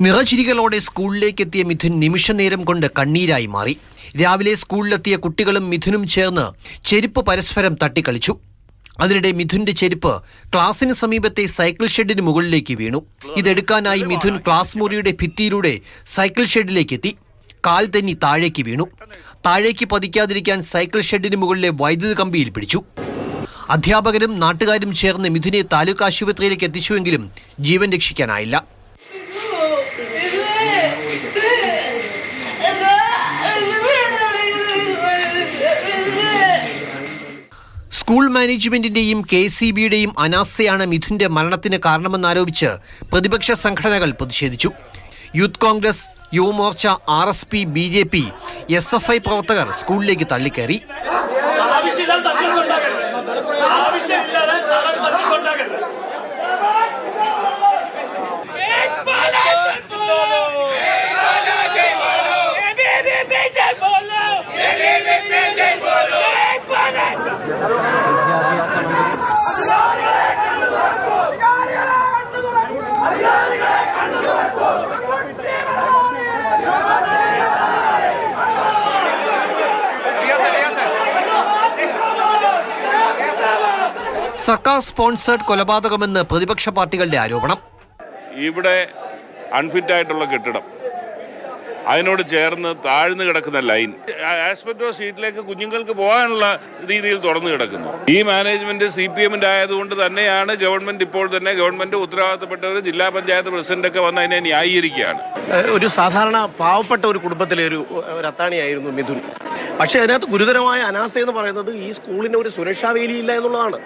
നിറചിരികളോടെ സ്കൂളിലേക്ക് എത്തിയ മിഥുൻ നിമിഷനേരം കൊണ്ട് കണ്ണീരായി മാറി. രാവിലെ സ്കൂളിലെത്തിയ കുട്ടികളും മിഥുനും ചേർന്ന് ചെരുപ്പ് പരസ്പരം തട്ടിക്കളിച്ചു. അതിനിടെ മിഥുന്റെ ചെരുപ്പ് ക്ലാസിന് സമീപത്തെ സൈക്കിൾ ഷെഡിന് മുകളിലേക്ക് വീണു. ഇതെടുക്കാനായി മിഥുൻ ക്ലാസ് മുറിയുടെ ഭിത്തിയിലൂടെ സൈക്കിൾ ഷെഡിലേക്ക് എത്തി കാൽ തെന്നി താഴേക്ക് വീണു. താഴേക്ക് പതിക്കാതിരിക്കാൻ സൈക്കിൾ ഷെഡിന് മുകളിലെ വൈദ്യുത കമ്പിയിൽ പിടിച്ചു. അധ്യാപകരും നാട്ടുകാരും ചേർന്ന് മിഥുനെ താലൂക്ക് ആശുപത്രിയിലേക്ക് എത്തിച്ചുവെങ്കിലും ജീവൻ രക്ഷിക്കാനായില്ല. സ്കൂൾ മാനേജ്മെന്റിന്റെയും കെ സി ബിയുടെയും അനാസ്ഥയാണ് മിഥുന്റെ മരണത്തിന് കാരണമെന്നാരോപിച്ച് പ്രതിപക്ഷ സംഘടനകൾ പ്രതിഷേധിച്ചു. Youth Congress Yuvamorcha R S P B J P S F I പ്രവർത്തകർ സ്കൂളിലേക്ക് തള്ളിക്കയറി സർക്കാർ സ്പോൺസേഡ് കൊലപാതകമെന്ന് പ്രതിപക്ഷ പാർട്ടികളുടെ ആരോപണം. ഇവിടെ അൺഫിറ്റ് ആയിട്ടുള്ള കെട്ടിടം. അതിനോട് ചേർന്ന് താഴ്ന്നു കിടക്കുന്ന ലൈൻ ആസ്പെറ്റോ സീറ്റിലേക്ക് കുഞ്ഞുങ്ങൾക്ക് പോകാനുള്ള രീതിയിൽ തുറന്നു കിടക്കുന്നു. ഈ മാനേജ്മെന്റ് സി പി എമ്മിന്റെ ആയതുകൊണ്ട് തന്നെയാണ് ഗവൺമെന്റ് ഇപ്പോൾ തന്നെ ഗവൺമെന്റ് ഉത്തരവാദിത്തപ്പെട്ടവർ ജില്ലാ പഞ്ചായത്ത് പ്രസിഡന്റ് ഒക്കെ വന്ന് അതിനെ ന്യായീകരിക്കുകയാണ്. ഒരു സാധാരണ പാവപ്പെട്ട ഒരു കുടുംബത്തിലെ ഒരു ഒരു അത്താണിയായിരുന്നു മിഥുൻ. പക്ഷേ അതിനകത്ത് ഗുരുതരമായ അനാസ്ഥ എന്ന് പറയുന്നത് ഈ സ്കൂളിന് ഒരു സുരക്ഷാ വേലിയില്ല എന്നുള്ളതാണ്.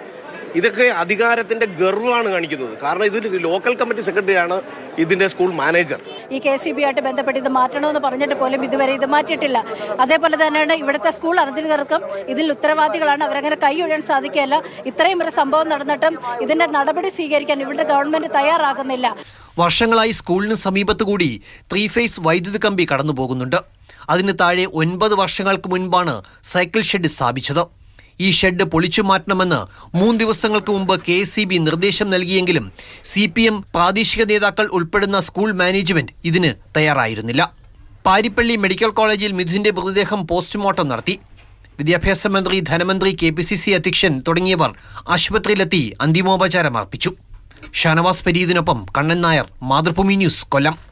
ഇതൊക്കെ അധികാരത്തിന്റെ ഗർവാണ് കാണിക്കുന്നത്. കാരണം ഇത് ലോക്കൽ കമ്മിറ്റി സെക്രട്ടറിയാണ് ഇതിന്റെ സ്കൂൾ മാനേജർ ഈ കെ സി ബി ആയിട്ട് ബന്ധപ്പെട്ട് ഇത് മാറ്റണമെന്ന് പറഞ്ഞിട്ട് പോലും ഇതുവരെ ഇത് മാറ്റിയിട്ടില്ല. അതേപോലെ തന്നെയാണ് ഇവിടുത്തെ സ്കൂൾ അധികൃതർക്കും ഇതിൽ ഉത്തരവാദികളാണ്. അവരങ്ങനെ കൈ ഒഴിയാൻ സാധിക്കുകയല്ല. ഇത്രയും ഒരു സംഭവം നടന്നിട്ടും ഇതിന്റെ നടപടി സ്വീകരിക്കാൻ ഇവിടുത്തെ ഗവൺമെന്റ് തയ്യാറാകുന്നില്ല. വർഷങ്ങളായി സ്കൂളിന് സമീപത്ത് കൂടി ത്രീ ഫേസ് വൈദ്യുത കമ്പി കടന്നു പോകുന്നുണ്ട് അതിന് താഴെ ഒൻപത് വർഷങ്ങൾക്ക് മുൻപാണ് സൈക്കിൾ ഷെഡ് സ്ഥാപിച്ചത്. ഈ ഷെഡ് പൊളിച്ചു മാറ്റണമെന്ന് മൂന്ന് ദിവസങ്ങൾക്ക് മുമ്പ് കെ നിർദ്ദേശം നൽകിയെങ്കിലും സി പ്രാദേശിക നേതാക്കൾ ഉൾപ്പെടുന്ന സ്കൂൾ മാനേജ്മെന്റ് ഇതിന് തയ്യാറായിരുന്നില്ല. പാരിപ്പള്ളി മെഡിക്കൽ കോളേജിൽ മിഥുന്റെ മൃതദേഹം പോസ്റ്റ്മോർട്ടം നടത്തി. വിദ്യാഭ്യാസ മന്ത്രി ധനമന്ത്രി കെ പി സി സി അധ്യക്ഷൻ തുടങ്ങിയവർ ആശുപത്രിയിലെത്തി അന്തിമോപചാരം അർപ്പിച്ചു. ഷാനവാസ് ഫരീദിനൊപ്പം കണ്ണൻ നായർ മാതൃഭൂമി ന്യൂസ് കൊല്ലം.